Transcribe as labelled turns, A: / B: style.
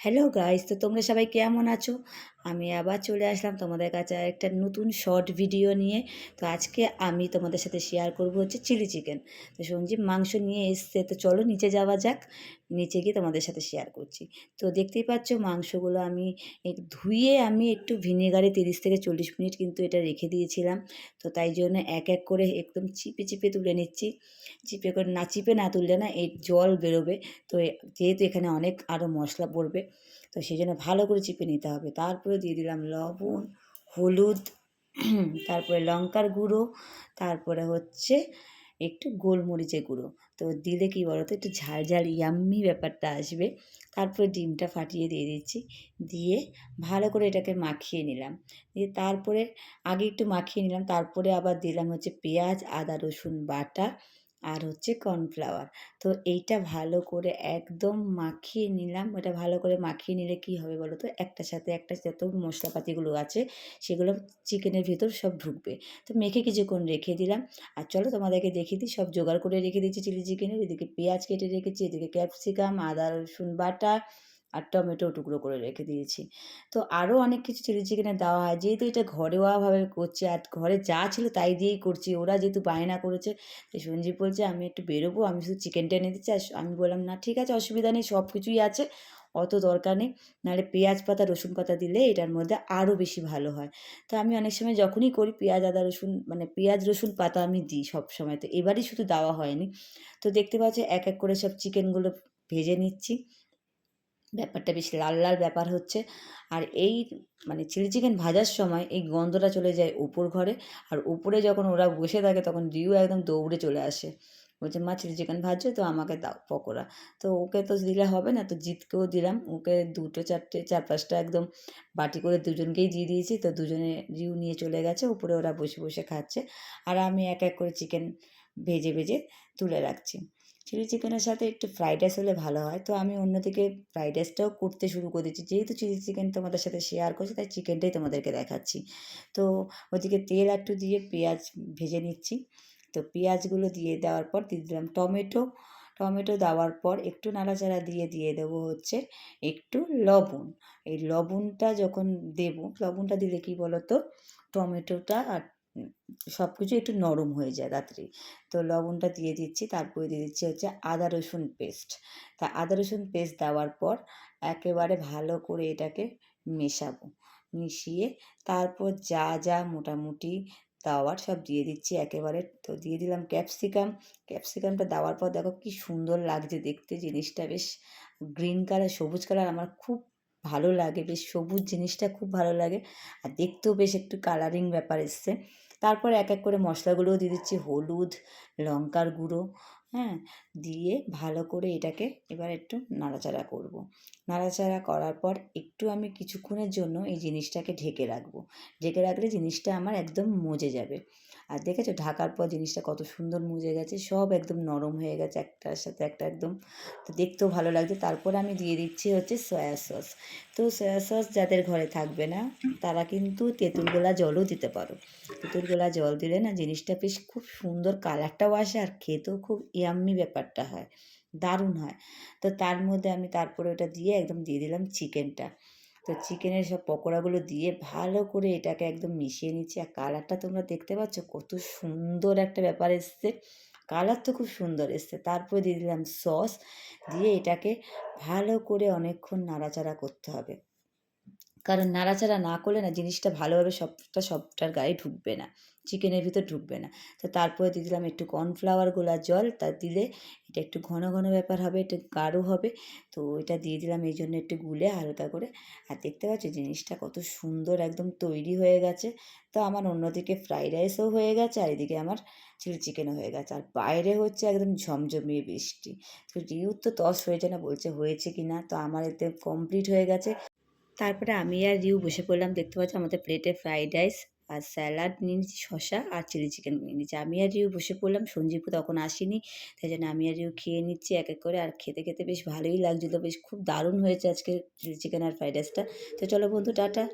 A: Hello guys তো তোমরা সবাই কেমন আছো? আমি আবার চলে আসলাম তোমাদের কাছে একটা নতুন শর্ট ভিডিও নিয়ে। তো আজকে আমি তোমাদের সাথে শেয়ার করব হচ্ছে চিলি চিকেন তো সঞ্জীব মাংস নিয়ে এসছে, তো চলো নিচে যাওয়া যাক। নিচে গিয়ে তোমাদের সাথে শেয়ার করছি। তো দেখতেই পাচ্ছ মাংসগুলো আমি ধুয়ে আমি একটু ভিনেগারে তিরিশ থেকে চল্লিশ মিনিট কিন্তু এটা রেখে দিয়েছিলাম। তো তাই জন্য এক এক করে একদম চিপে চিপে তুলে নিচ্ছি। চিপে করে না চিপে না তুললে না এই জল বেরোবে। তো যেহেতু এখানে অনেক আরও মশলা পড়বে তো সেই জন্য ভালো করে চিপে নিতে হবে। তারপরে দিয়ে দিলাম লবণ হলুদ তারপরে লঙ্কার গুঁড়ো তারপরে হচ্ছে একটু গোলমরিচের গুঁড়ো। তো দিলে কি বলো তো একটু ঝাল ঝাল ইয়াম্মি ব্যাপারটা আসবে। তারপরে ডিমটা ফাটিয়ে দিয়ে দিচ্ছি। দিয়ে ভালো করে এটাকে মাখিয়ে নিলাম। দিয়ে তারপরে আগে একটু মাখিয়ে নিলাম। তারপরে আবার দিলাম হচ্ছে পেঁয়াজ, আদা, রসুন বাটা। আর হচ্ছে কর্নফ্লাওয়ার। তো এইটা ভালো করে একদম মাখিয়ে নিলাম। ওটা ভালো করে মাখিয়ে নিলে কি হবে বলো তো? একটার সাথে একটা যত মশলাপাতিগুলো আছে, সেগুলো চিকেনের ভিতর সব ঢুকবে। তো মেখে কিছুক্ষণ রেখে দিলাম। আর চলো তোমাদেরকে দেখিয়ে দিই, সব জোগাড় করে রেখে দিচ্ছি চিলি চিকেনের। এদিকে পেঁয়াজ কেটে রেখেছি, এদিকে ক্যাপসিকাম, আদা রসুন বাটা আর টমেটো টুকরো করে রেখে দিয়েছি। তো আরও অনেক কিছু চিলি চিকেনে দেওয়া হয়। যেহেতু এটা ঘরোয়াভাবে করছি আর ঘরে যা ছিল তাই দিয়েই করছি। ওরা যেহেতু বায়না করেছে, তো সঞ্জীব বলছে, আমি একটু বেরোবো, আমি শুধু চিকেনটা এনে দিচ্ছি। আর আমি বললাম, না, ঠিক আছে, অসুবিধা নেই, সব কিছুই আছে, অত দরকার নেই। নাহলে পেঁয়াজ পাতা, রসুন পাতা দিলে এটার মধ্যে আরও বেশি ভালো হয়। তো আমি অনেক সময় যখনই করি, পেঁয়াজ, আদা, রসুন মানে পেঁয়াজ, রসুন, পাতা আমি দিই সব সময়। তো এবারই শুধু দেওয়া হয়নি। তো দেখতে পাচ্ছি, এক এক করে সব চিকেনগুলো ভেজে নিচ্ছি। ব্যাপারটা বেশ লাল লাল ব্যাপার হচ্ছে। আর এই মানে চিলি চিকেন ভাজার সময় এই গন্ধটা চলে যায় উপর ঘরে। আর উপরে যখন ওরা বসে থাকে তখন রিউ একদম দৌড়ে চলে আসে। বলছে, মা, চিলি চিকেন ভাজছো তো? আমাকে দাও পকোড়া। তো ওকে তো দিলে হবে না, তো জিতকেও দিলাম। ওকে দুটো, চারটে, চার পাঁচটা একদম বাটি করে দুজনকেই দিয়ে দিয়েছি। তো দুজনে রিউ নিয়ে চলে গেছে। উপরে ওরা বসে বসে খাচ্ছে। আর আমি এক এক করে চিকেন ভেজে ভেজে তুলে রাখছি। চিলি চিকেনের সাথে একটু ফ্রাইড রাইস হলে ভালো হয়। তো আমি অন্যদিকে ফ্রাইড রাইসটাও করতে শুরু করে দিচ্ছি যেহেতু চিলি চিকেন তোমাদের সাথে শেয়ার করছি, তাই চিকেনটাই তোমাদেরকে দেখাচ্ছি। তো ওদিকে তেল একটু দিয়ে পেঁয়াজ ভেজে নিচ্ছি। তো পেঁয়াজগুলো দিয়ে দেওয়ার পর দিয়ে দিলাম টমেটো। টমেটো দেওয়ার পর একটু নাড়াচাড়া দিয়ে দিয়ে দেবো হচ্ছে একটু লবণ। এই লবণটা যখন দেব, লবণটা দিলে কি বলো তো টমেটোটা আর সব কিছু একটু নরম হয়ে যায় রাত্রি। তো লবণটা দিয়ে দিচ্ছি, তারপরে দিয়ে দিচ্ছি হচ্ছে আদা রসুন পেস্ট তা আদা রসুন পেস্ট দেওয়ার পর একেবারে ভালো করে এটাকে মেশাবো। মিশিয়ে তারপর যা যা মোটামুটি দেওয়ার সব দিয়ে দিচ্ছি একেবারে। তো দিয়ে দিলাম ক্যাপসিকাম ক্যাপসিকামটা দেওয়ার পর দেখো কি সুন্দর লাগছে দেখতে, জিনিসটা বেশ গ্রিন কালার সবুজ কালার আমার খুব ভালো লাগে, বেশ সবুজ জিনিসটা খুব ভালো লাগে। আর দেখতেও বেশ একটু কালারিং ব্যাপার এসছে। তারপর এক এক করে মশলাগুলোও দিয়ে দিচ্ছি, হলুদ, লঙ্কার গুঁড়ো হ্যাঁ? দিয়ে ভালো করে এটাকে এবার একটু নাড়াচাড়া করব। নাড়াচাড়া করার পর একটু আমি কিছুক্ষণের জন্য এই জিনিসটাকে ঢেকে রাখব। ঢেকে রাখলে জিনিসটা আমার একদম মজে যাবে। আর দেখেছ ঢাকার পর জিনিসটা কত সুন্দর মজে গেছে, সব একদম নরম হয়ে গেছে একটার সাথে একটা একদম। তো দেখতেও ভালো লাগছে। তারপর আমি দিয়ে দিচ্ছি হচ্ছে সয়া সস। তো সয়া সস যাদের ঘরে থাকবে না, তারা কিন্তু তেঁতুল গোলা জলও দিতে পারো। তেঁতুল গোলা জল দিলে না জিনিসটা বেশ খুব সুন্দর কালারটাও আসে আর খেতেও খুব ইয়াম্মি ব্যাপারটা হয়। দারুণ হয়। তো তার মধ্যে আমি তারপরে ওটা দিয়ে একদম দিয়ে দিলাম চিকেনটা। তো চিকেনের সব পকোড়াগুলো দিয়ে ভালো করে এটাকে একদম মিশিয়ে নিচ্ছি। আর কালারটা তোমরা দেখতে পাচ্ছ কত সুন্দর একটা ব্যাপার এসছে। কালার তো খুব সুন্দর এসছে। তারপরে দিয়ে দিলাম সস। দিয়ে এটাকে ভালো করে অনেকক্ষণ নাড়াচাড়া করতে হবে। কারণ নাড়াচাড়া না করলে না জিনিসটা ভালোভাবে সবটা, সবটার গায়ে ঢুকবে না, চিকেনের ভিতর ঢুকবে না। তো তারপরে দিয়ে দিলাম একটু কর্নফ্লাওয়ার গোলার জল, তা দিলে এটা একটু ঘন ঘন ব্যাপার হবে, একটু গাঢ় হবে। তো এটা দিয়ে দিলাম, এই জন্য একটু গুলে হালকা করে। আর দেখতে পাচ্ছ জিনিসটা কত সুন্দর একদম তৈরি হয়ে গেছে। তো আমার অন্যদিকে ফ্রাইড রাইসও হয়ে গেছে, আর এদিকে আমার চিলি চিকেনও হয়ে গেছে। আর বাইরে হচ্ছে একদম ঝমঝমিয়ে বৃষ্টি। তো রিউর তো তস হয়েছে না, বলছে হয়েছে কি না তো আমার এতে কমপ্লিট হয়ে গেছে। তারপরে আমি আর রিউ বসে পড়লাম, দেখতে পাচ্ছি আমাদের প্লেটে ফ্রাইড রাইস আর স্যালাড নিয়ে নিয়েছি শসা আর চিলি চিকেন নিয়ে নিচ্ছি আমি আর রিউ বসে পড়লাম সঞ্জীব তখন আসেনি, তাই জন্য আমি আর রিউ খেয়ে নিচ্ছি এক এক করে। আর খেতে খেতে বেশ ভালোই লাগছিল, বেশ খুব দারুণ হয়েছে আজকে চিলি চিকেন আর ফ্রাইড রাইসটা তো চলো বন্ধু, টাটা।